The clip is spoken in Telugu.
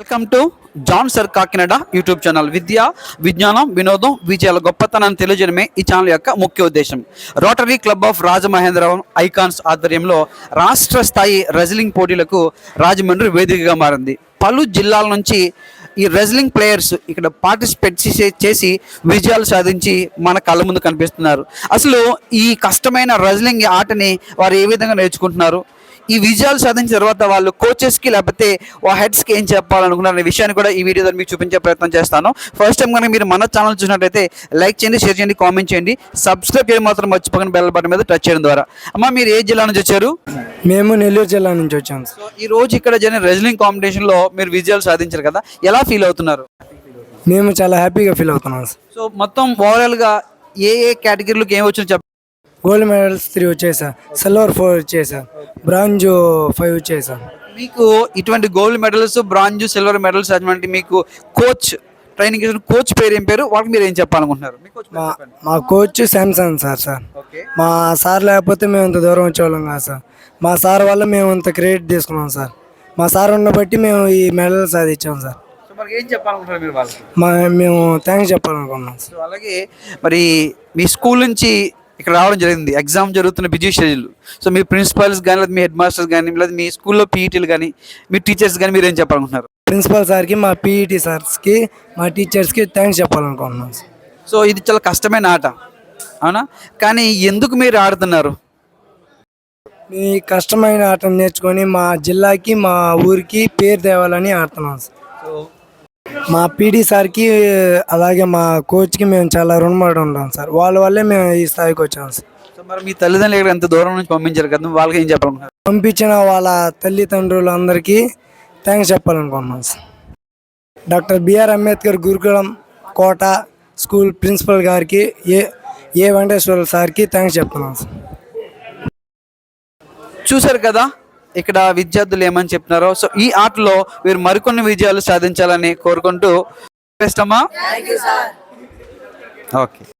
Welcome to John sir Kakinada YouTube channel విద్య విజ్ఞానం వినోదం విజయాల గొప్పతనాన్ని తెలియజేయడమే ఈ ఛానల్ యొక్క ముఖ్య ఉద్దేశం. Rotary club of Rajamahendravaram icons ఆధ్వర్యంలో రాష్ట్ర స్థాయి రెజ్లింగ్ పోటీలకు రాజమండ్రి వేదికగా మారింది. పలు జిల్లాల నుంచి ఈ రెజ్లింగ్ ప్లేయర్స్ ఇక్కడ పార్టిసిపేట్ చేసి చేసి విజయాలు సాధించి మన కళ్ళ ముందు కనిపిస్తున్నారు. అసలు ఈ కష్టమైన రెజ్లింగ్ ఆటని వారు ఏ విధంగా నేర్చుకుంటున్నారు? ఈ విజయాలు సాధించిన తర్వాత వాళ్ళు కోచెస్కి లేకపోతే ఆ హెడ్స్కి ఏం చెప్పాలనుకున్నారు అనే విషయాన్ని కూడా ఈ వీడియో ద్వారా మీకు చూపించే ప్రయత్నం చేస్తాను. ఫస్ట్ టైం కనుక మీరు మన ఛానల్ చూసినట్లయితే లైక్ చేయండి షేర్ చేయండి కామెంట్ చేయండి. సబ్స్క్రైబ్ చేయడం మాత్రం మర్చిపోకండి బెల్ బటన్ మీద టచ్ చేయడం ద్వారా. అమ్మ మీరు ఏ జిల్లా నుంచి వచ్చారు? మేము నెల్లూరు జిల్లా నుంచి వచ్చాం సార్. సో ఈ రోజు ఇక్కడ జరిగిన రెజ్లింగ్ కాంపిటీషన్లో మీరు విజయాలు సాధించారు కదా ఎలా ఫీల్ అవుతున్నారు? మేము చాలా హ్యాపీగా ఫీల్ అవుతున్నాం సో మొత్తం ఓవరాల్గా ఏ ఏ కేటగిరీలకు ఏం వచ్చిందో చెప్పండి గోల్డ్ మెడల్స్ త్రీ వచ్చాయి సార్ సిల్వర్ ఫోర్ వచ్చాయి సార్ బ్రాంజ్ ఫైవ్ వచ్చాయి సార్ మీకు ఇటువంటి gold medals bronze silver medals అటువంటి మీకు కోచ్ ట్రైనింగ్ ఇచ్చిన కోచ్ పేరు ఏం పేరు? వాళ్ళకి మీరు ఏం చెప్పాలనుకుంటున్నారు? మీ మా కోచ్ శాంసంగ్ సార్ సార్. మా సార్ లేకపోతే మేము ఇంత దూరం వచ్చేవాళ్ళం కాదు సార్. మా సార్ వల్ల మేము ఇంత క్రెడిట్ తీసుకున్నాం సార్. మా సార్ ఉన్న బట్టి మేము ఈ మెడల్ సాధించాం సార్. ఏం చెప్పాలనుకుంటున్నారు మీరు వాళ్ళకి? మా మేము థ్యాంక్స్ చెప్పాలనుకున్నాం సో అలాగే మరి మీ స్కూల్ నుంచి ఇక్కడ రావడం జరిగింది. ఎగ్జామ్ జరుగుతున్న బిజీ షెడ్యూల్ సో మీ ప్రిన్సిపల్స్ కానీ లేదా మీ హెడ్ మాస్టర్స్ కానీ లేదా మీ స్కూల్లో పీఈటీలు కానీ మీ టీచర్స్ కానీ మీరు ఏం చెప్పాలనుకుంటున్నారు? ప్రిన్సిపల్ సార్కి మా పీఈటీ సార్స్కి మా టీచర్స్కి థ్యాంక్స్ చెప్పాలనుకుంటున్నాం సార్. సో ఇది చాలా కష్టమైన ఆట. అవునా? కానీ ఎందుకు మీరు ఆడుతున్నారు? ఈ కష్టమైన ఆటను నేర్చుకొని మా జిల్లాకి మా ఊరికి పేరు తేవాలని ఆడుతున్నాం సార్. సో మా పీడీ సార్కి అలాగే మా కోచ్కి మేము చాలా రుణపడి ఉంటాం సార్. వాళ్ళ వల్లే మేము ఈ స్థాయికి వచ్చాం సార్. సో మరి మీ తల్లిదండ్రులు ఎంత దూరం నుంచి పంపించారు కదా? వాళ్ళకి ఏం చెప్పాలనుకుంటున్నారు? పంపించిన వాళ్ళ తల్లిదండ్రులందరికీ thanks చెప్పాలనుకున్నాం sir. Doctor B R Ambedkar Gurukulam Kota school principal గారికి ఏ ఏ వెంకటేశ్వర సార్కి థ్యాంక్స్ చెప్తున్నాం సార్. చూశారు కదా? ఇక్కడ విద్యార్థులు ఏమని చెప్తున్నారో సో ఈ ఆటలో మీరు మరికొన్ని విజయాలు సాధించాలని కోరుకుంటూ అమ్మా ఓకే